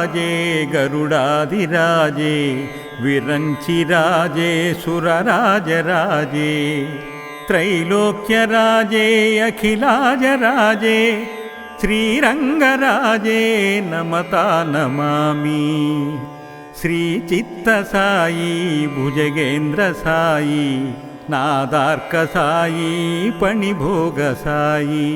पद्मादिराजे गरुडादिराजे विरञ्चिराजे सुरराजराजे त्रैलोक्यराजे अखिलाजराजे श्रीरङ्गराजे नमता नमामि। श्रीचित्तसायी भुजगेन्द्रसायी नादार्कसायी पणिभोगसायी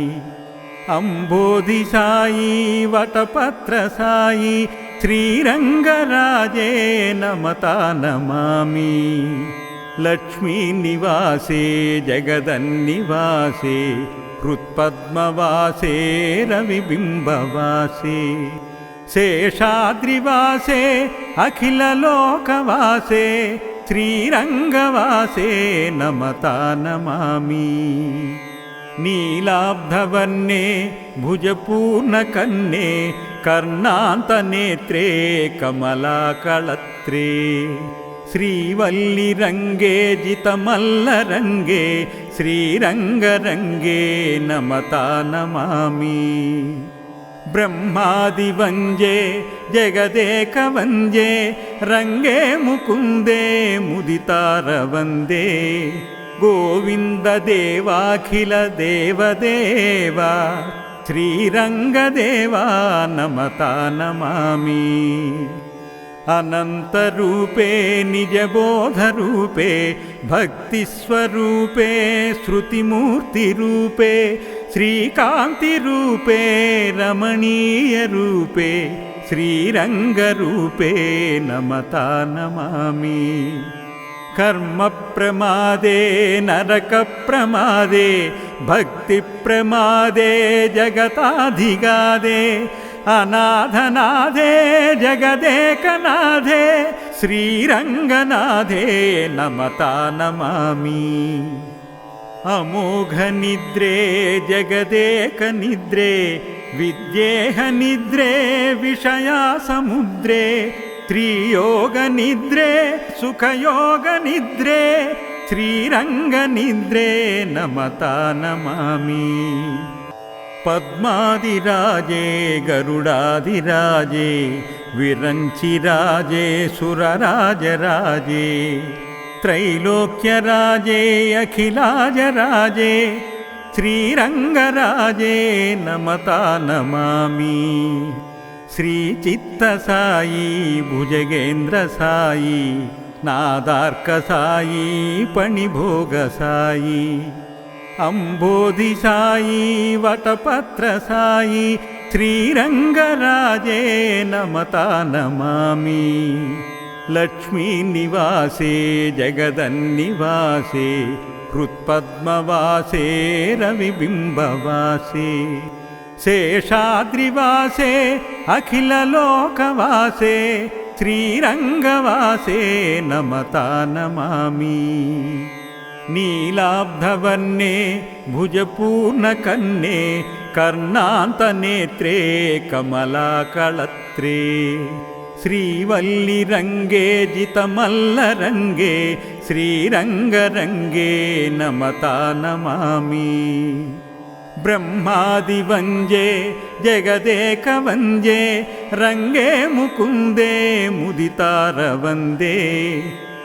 अम्बोधिसायी वटपत्रसायी श्रीरङ्गराजे नमता नमामि। लक्ष्मीनिवासे जगदन्निवासे हृत्पद्मवासे रविबिम्बवासे शेषाद्रिवासे अखिललोकवासे श्रीरङ्गवासे नमता नमामि नीलाब्धवर्णे भुजपूर्णकन्ने कर्णान्तनेत्रे कमलाकळत्रे श्रीवल्लिरङ्गे जितमल्लरङ्गे श्रीरङ्गरङ्गे नमता नमामि ब्रह्मादिवञ्जे जगदेकवन्द्ये रङ्गे मुकुन्दे मुदितारवन्दे गोविन्ददेवाखिलदेवदेव श्रीरङ्गदेवा नमता नमामि अनन्तरूपे निजबोधरूपे भक्तिस्वरूपे श्रुतिमूर्तिरूपे श्रीकान्तिरूपे रमणीयरूपे श्रीरङ्गरूपे नमता नमामि कर्मप्रमादे नरकप्रमादे भक्तिप्रमादे जगताधिगादे अनाथनाथे जगदेकनाथे श्रीरङ्गनाथे नमता नमामि। अमोघनिद्रे जगदेकनिद्रे विद्येहनिद्रे विषयासमुद्रे त्रियोगनिद्रे सुखयोगनिद्रे श्रीरङ्गनिद्रे नमता नमामि। पद्मादिराजे गरुडादिराजे विरञ्चिराजे सुरराजराजे त्रैलोक्यराजे अखिलाजराजे श्रीरङ्गराजे नमता नमामि श्रीचित्तसायी भुजगेन्द्रसायी नादार्कसायी पणिभोगसायी अम्बोधिसायी वटपत्रसायी श्रीरङ्गराजे नमता नमामि। लक्ष्मीनिवासे जगदन्निवासे हृत्पद्मवासे रविबिम्बवासे शेषाद्रिवासे अखिललोकवासे श्रीरङ्गवासे नमता नमामि नीलाब्धवर्णे भुजपूर्णकन्ने कर्णान्तनेत्रे कमलाकळत्रे श्रीवल्लिरङ्गे जितमल्लरङ्गे श्रीरङ्गरङ्गे नमता नमामि ब्रह्मादिवञ्जे जगदेकवन्द्ये रङ्गे मुकुन्दे मुदितारवन्दे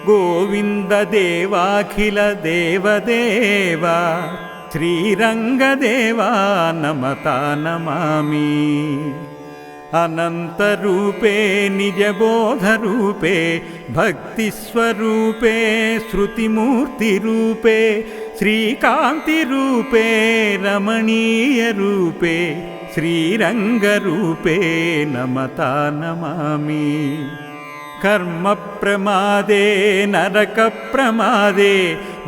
गोविन्ददेवाखिलदेवदेव श्रीरङ्गदेवा नमता नमामि। अनन्तरूपे निजबोधरूपे भक्तिस्वरूपे श्रुतिमूर्तिरूपे श्रीकान्तिरूपे रमणीयरूपे श्रीरङ्गरूपे नमता नमामि। कर्मप्रमादे नरकप्रमादे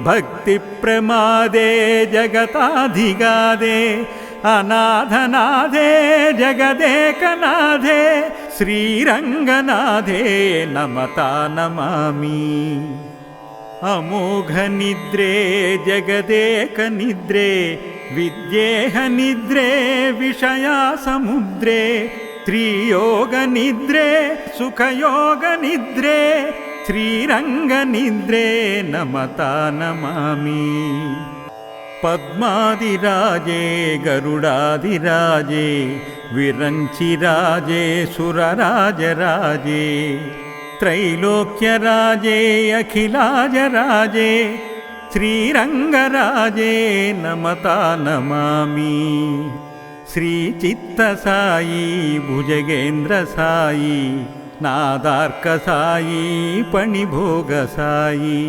भक्तिप्रमादे जगताधिगादे अनाथनाथे जगदेकनाथे श्रीरङ्गनाथे नमता नमामि अमोघनिद्रे जगदेकनिद्रे विद्येहनिद्रे विषयासमुद्रे त्रियोगनिद्रे सुखयोगनिद्रे श्रीरङ्गनिद्रे नमता नमामि। पद्मादिराजे गरुडादिराजे विरञ्चिराजे सुरराजराजे त्रैलोक्यराजे अखिलाजराजे श्रीरङ्गराजे नमता नमामि। श्रीचित्तसायी भुजगेन्द्रसायी नादार्कसायी पणिभोगसायी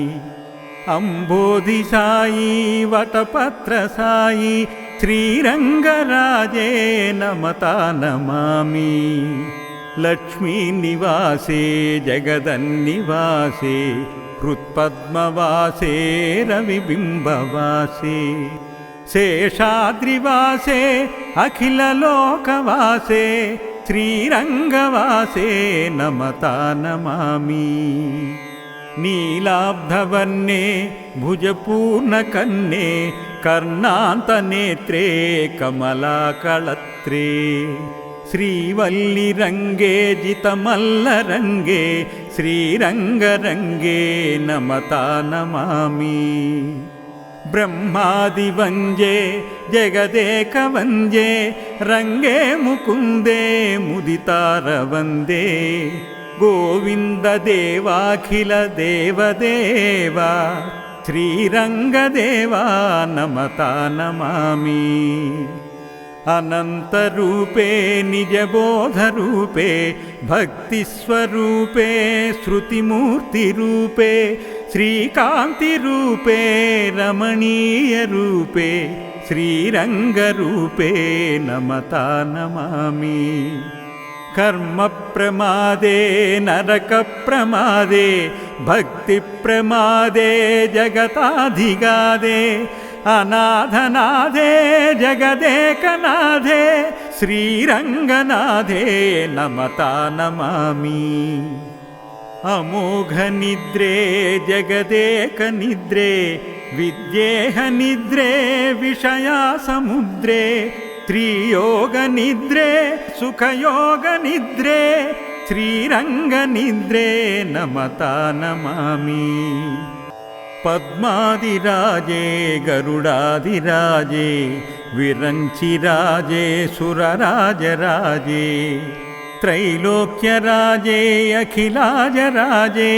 अम्बोधिसायी वटपत्रसायी श्रीरङ्गराजे नमता नमामि लक्ष्मीनिवासे जगदन्निवासे हृत्पद्मवासे रविबिम्बवासे शेषाद्रिवासे अखिललोकवासे श्रीरङ्गवासे नमता नमामि। नीलाब्धवर्णे भुजपूर्णकन्ने कर्णान्तनेत्रे कमलाकळत्रे श्रीवल्लिरङ्गे जितमल्लरङ्गे श्रीरङ्गरङ्गे नमता नमामि ब्रह्मादिवञ्जे जगदेकवन्द्ये रङ्गे मुकुन्दे मुदितारवन्दे गोविन्ददेवाखिलदेवदेवा श्रीरङ्गदेवा नमता नमामि अनन्तरूपे निजबोधरूपे भक्तिस्वरूपे श्रुतिमूर्तिरूपे श्रीकान्तिरूपे रमणीयरूपे श्रीरङ्गरूपे नमता नमामि। कर्मप्रमादे नरकप्रमादे भक्तिप्रमादे जगताधिगादे अनाथनाथे जगदेकनाथे श्रीरङ्गनाथे नमता नमामि। अमोघनिद्रे जगदेकनिद्रे विद्येहनिद्रे विषयासमुद्रे त्रियोगनिद्रे सुखयोगनिद्रे श्रीरङ्गनिद्रे नमता नमामि पद्मादिराजे गरुडादिराजे विरञ्चिराजे सुरराजराजे त्रैलोक्यराजे अखिलाजराजे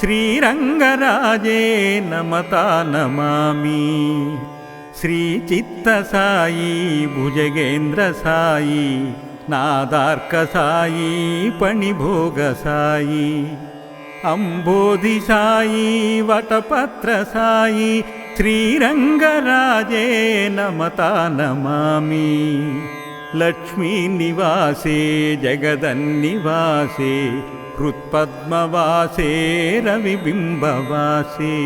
श्रीरङ्गराजे नमता नमामि। श्रीचित्तसायी भुजगेन्द्रसायी नादार्कसायी पणिभोगसायी अम्बोधिसायी वटपत्रसायी श्रीरङ्गराजे नमता नमामि। लक्ष्मीनिवासे जगदन्निवासे हृत्पद्मवासे रविबिम्बवासे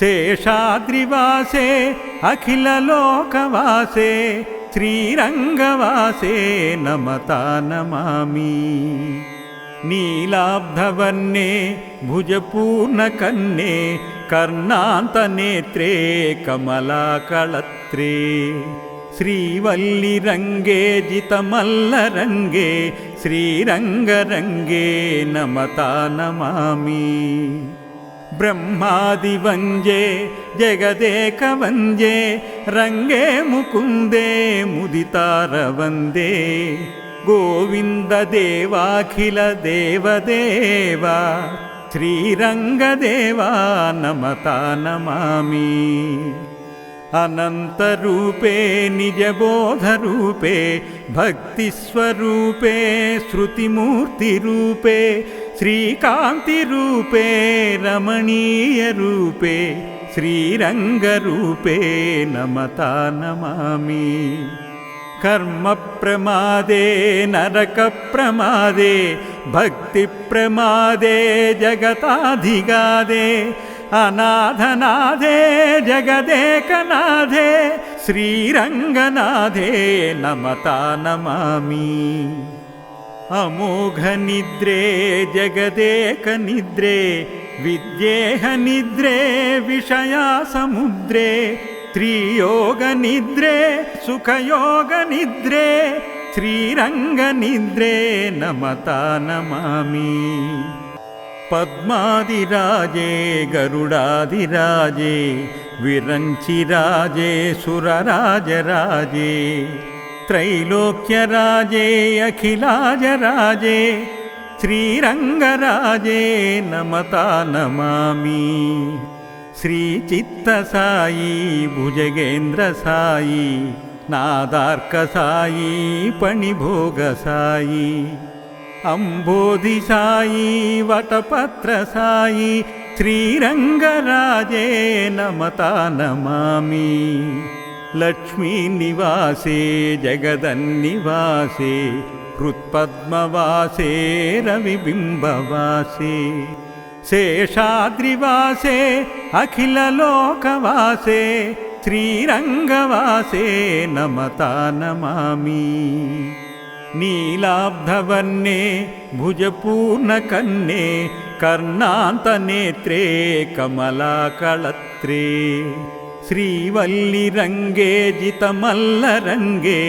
शेषाद्रिवासे अखिललोकवासे श्रीरङ्गवासे नमता नमामि नीलाब्धवर्णे भुजपूर्णकन्ने कर्णान्तनेत्रे कमलाकळत्रे श्रीवल्लिरङ्गे जितमल्लरङ्गे श्रीरङ्गरङ्गे नमता नमामि ब्रह्मादिवञ्जे जगदेकवन्द्ये रङ्गे मुकुन्दे मुदितारवन्दे गोविन्ददेवाखिलदेवदेवा श्रीरङ्गदेवा नमता नमामि अनन्तरूपे निजबोधरूपे भक्तिस्वरूपे श्रुतिमूर्तिरूपे श्रीकान्तिरूपे रमणीयरूपे श्रीरङ्गरूपे नमता नमामि कर्मप्रमादे नरकप्रमादे भक्तिप्रमादे जगताधिगादे अनाथनाथे जगदेकनाथे श्रीरङ्गनाथे नमता नमामि। अमोघनिद्रे जगदेकनिद्रे विद्येहनिद्रे विषयासमुद्रे त्रियोगनिद्रे सुखयोगनिद्रे श्रीरङ्गनिद्रे नमता नमामि। पद्मादिराजे गरुडादिराजे विरञ्चिराजे सुरराजराजे त्रैलोक्यराजे अखिलाजराजे श्रीरङ्गराजे नमता नमामि श्रीचित्तसायी भुजगेन्द्रसायी नादार्कसायी पणिभोगसायी अम्बोधिसायी वटपत्रसायी श्रीरङ्गराजे नमता नमामि। लक्ष्मीनिवासे जगदन्निवासे हृत्पद्मवासे रविबिम्बवासे शेषाद्रिवासे अखिललोकवासे श्रीरङ्गवासे नमता नमामि नीलाब्धवर्णे भुजपूर्णकन्ने कर्णान्तनेत्रे कमलाकळत्रे श्रीवल्लिरङ्गे जितमल्लरङ्गे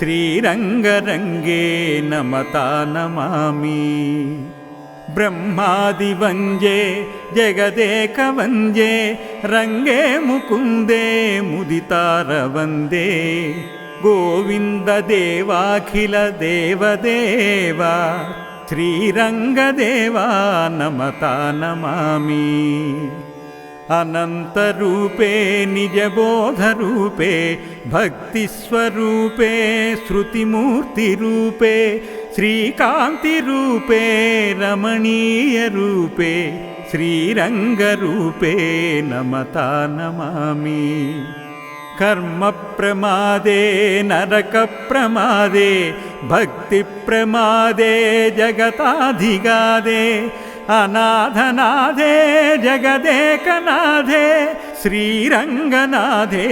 श्रीरङ्गरङ्गे नमता नमामि ब्रह्मादिवञ्जे जगदेकवन्द्ये रङ्गे मुकुन्दे मुदितारवन्दे गोविन्ददेवाखिलदेवदेवा श्रीरङ्गदेवा नमता नमामि। अनन्तरूपे निजबोधरूपे भक्तिस्वरूपे श्रुतिमूर्तिरूपे श्रीकान्तिरूपे रमणीयरूपे श्रीरङ्गरूपे नमता नमामि। कर्मप्रमादे नरकप्रमादे भक्तिप्रमादे जगताधिगादे अनाथनाथे जगदेकनाथे श्रीरङ्गनाथे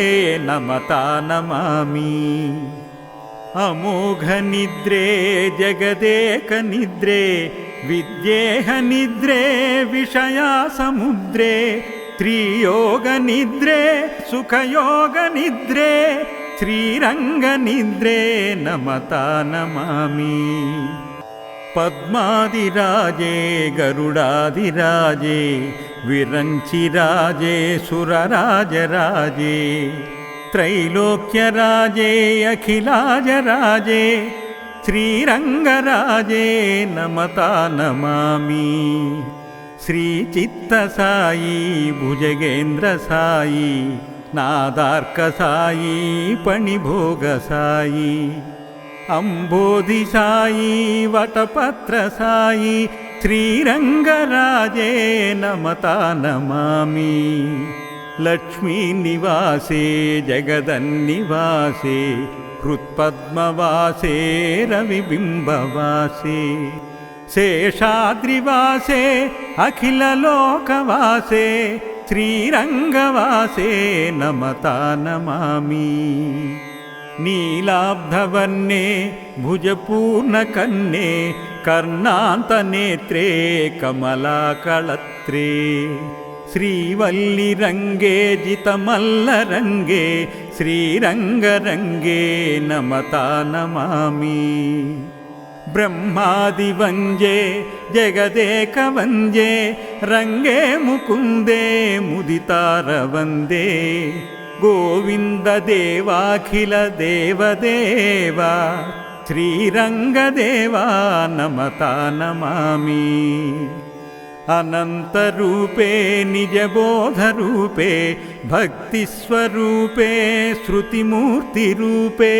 नमता नमामि अमोघनिद्रे जगदेकनिद्रे विद्येहनिद्रे विषयासमुद्रे त्रियोगनिद्रे सुखयोगनिद्रे श्रीरङ्गनिद्रे नमता नमामि। पद्मादिराजे गरुडादिराजे विरञ्चिराजे सुरराजराजे त्रैलोक्यराजे अखिलाजराजे श्रीरङ्गराजे नमता नमामि। श्रीचित्तसायी भुजगेन्द्रसायी नादार्कसायी पणिभोगसायी अम्बोधिसायी वटपत्रसायी श्रीरङ्गराजे नमता नमामि लक्ष्मीनिवासे जगदन्निवासे हृत्पद्मवासे रविबिम्बवासे शेषाद्रिवासे अखिललोकवासे श्रीरङ्गवासे नमता नमामि। नीलाब्धवर्णे भुजपूर्णकन्ने कर्णान्तनेत्रे कमलाकळत्रे श्रीवल्लिरङ्गे जितमल्लरङ्गे श्रीरङ्गरङ्गे नमता नमामि ब्रह्मादिवञ्जे जगदेकवन्द्ये रङ्गे मुकुन्दे मुदितारवन्दे गोविन्ददेवाखिलदेवदेवा श्रीरङ्गदेवा नमता नमामि अनन्तरूपे निजबोधरूपे भक्तिस्वरूपे श्रुतिमूर्तिरूपे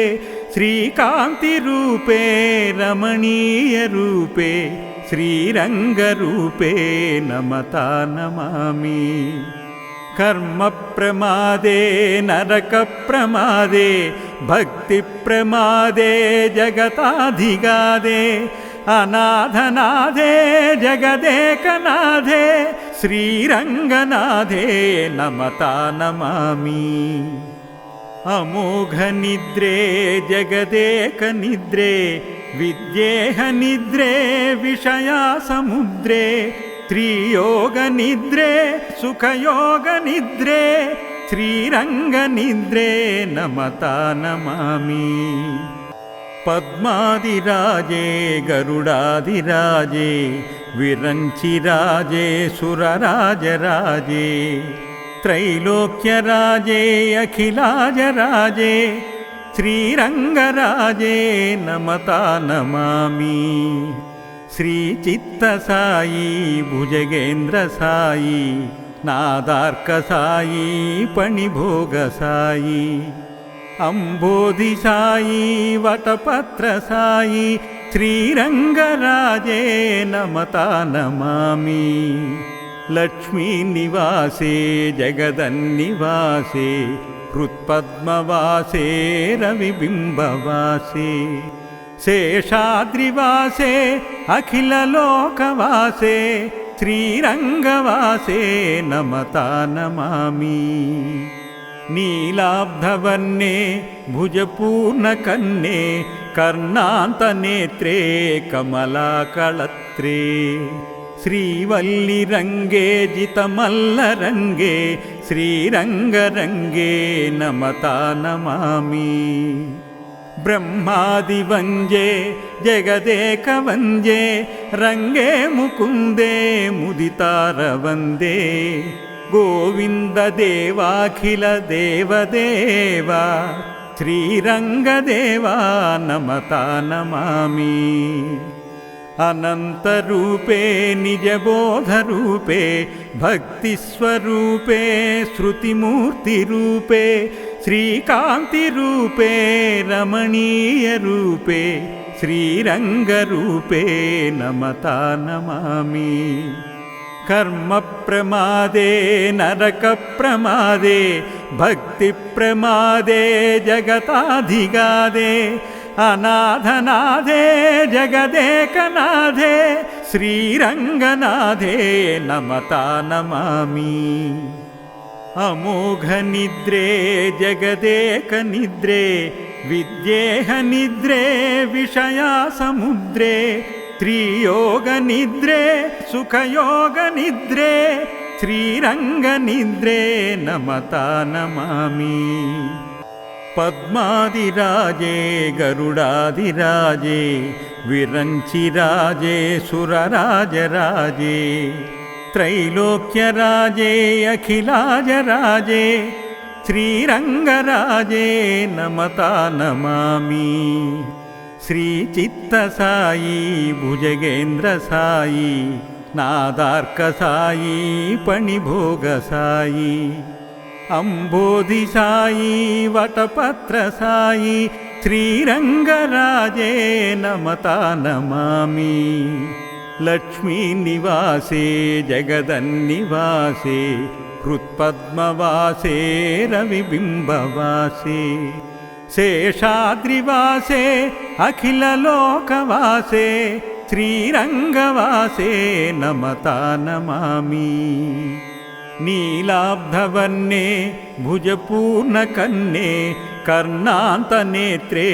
श्रीकान्तिरूपे रमणीयरूपे श्रीरङ्गरूपे नमता नमामि। कर्मप्रमादे नरकप्रमादे भक्तिप्रमादे जगताधिगादे अनाथनाथे जगदेकनाथे श्रीरङ्गनाथे नमता नमामि। अमोघनिद्रे जगदेकनिद्रे विद्येहनिद्रे विषयासमुद्रे त्रियोगनिद्रे सुखयोगनिद्रे श्रीरङ्गनिद्रे नमता नमामि पद्मादिराजे गरुडादिराजे विरञ्चिराजे सुरराजराजे त्रैलोक्यराजे अखिलाजराजे श्रीरङ्गराजे नमता नमामि। श्रीचित्तसायी भुजगेन्द्रसायी नादार्कसायी पणिभोगसायी अम्बोधिसायी वटपत्रसायी श्रीरङ्गराजे नमता नमामि। लक्ष्मीनिवासे जगदन्निवासे हृत्पद्मवासे रविबिम्बवासे शेषाद्रिवासे अखिललोकवासे श्रीरङ्गवासे नमता नमामि नीलाब्धवर्णे भुजपूर्णकन्ने कर्णान्तनेत्रे कमलाकळत्रे श्रीवल्लिरङ्गे जितमल्लरङ्गे श्रीरङ्गरङ्गे नमता नमामि ब्रह्मादिवञ्जे जगदेकवन्द्ये रङ्गे मुकुन्दे मुदितारवन्दे गोविन्ददेवाखिलदेवदेवा श्रीरङ्गदेवा नमता नमामि अनन्तरूपे निजबोधरूपे भक्तिस्वरूपे श्रुतिमूर्तिरूपे श्रीकान्तिरूपे रमणीयरूपे श्रीरङ्गरूपे नमता नमामि कर्मप्रमादे नरकप्रमादे भक्तिप्रमादे जगताधिगादे अनाथनाथे जगदेकनाथे श्रीरङ्गनाथे नमता नमामि। अमोघनिद्रे जगदेकनिद्रे विद्येहनिद्रे विषयासमुद्रे त्रियोगनिद्रे सुखयोगनिद्रे श्रीरङ्गनिद्रे नमता नमामि। पद्मादिराजे गरुडादिराजे विरञ्चिराजे सुरराजराजे त्रैलोक्यराजे अखिलाजराजे श्रीरङ्गराजे नमता नमामि श्रीचित्तसायी भुजगेन्द्रसायी नादार्कसायी पणिभोगसायी अम्बोधिसायी वटपत्रसायी श्रीरङ्गराजे नमता नमामि। लक्ष्मीनिवासे जगदन्निवासे हृत्पद्मवासे रविबिम्बवासे शेषाद्रिवासे अखिललोकवासे श्रीरङ्गवासे नमता नमामि। नीलाब्धवर्णे भुजपूर्णकन्ने कर्णान्तनेत्रे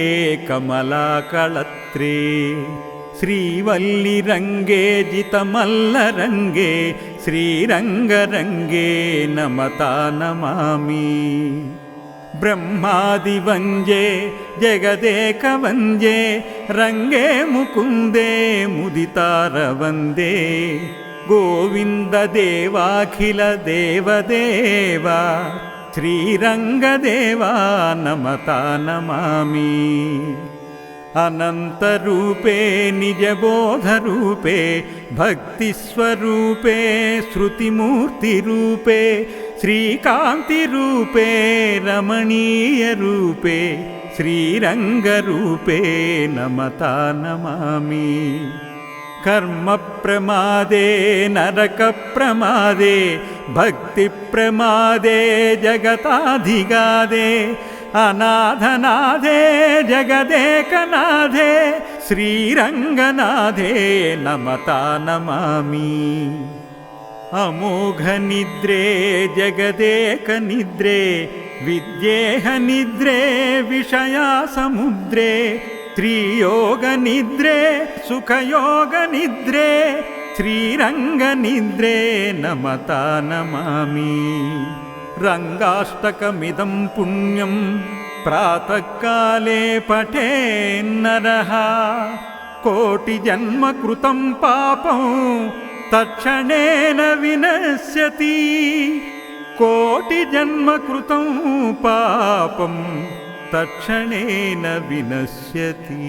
कमलाकळत्रे श्रीवल्लिरङ्गे जितमल्लरङ्गे श्रीरङ्गरङ्गे नमता नमामि ब्रह्मादिवञ्जे जगदेकवन्द्ये रङ्गे मुकुन्दे मुदितारवन्दे गोविन्ददेवाखिलदेवदेवा श्रीरङ्गदेवा नमता नमामि अनन्तरूपे निजबोधरूपे भक्तिस्वरूपे श्रुतिमूर्तिरूपे श्रीकान्तिरूपे रमणीयरूपे श्रीरङ्गरूपे नमता नमामि। कर्मप्रमादे नरकप्रमादे भक्तिप्रमादे जगताधिगादे अनाथनाथे जगदेकनाथे श्रीरङ्गनाथे नमता नमामि अमोघनिद्रे जगदेकनिद्रे विद्येहनिद्रे विषयासमुद्रे त्रियोगनिद्रे सुखयोगनिद्रे श्रीरङ्गनिद्रे नमता नमामि। रङ्गाष्टकमिदं पुण्यं प्रातःकाले पठेन्नरः। कोटिजन्मकृतं पापं तत्क्षणेन विनश्यति। कोटिजन्मकृतं पापं तत्क्षणेन विनश्यति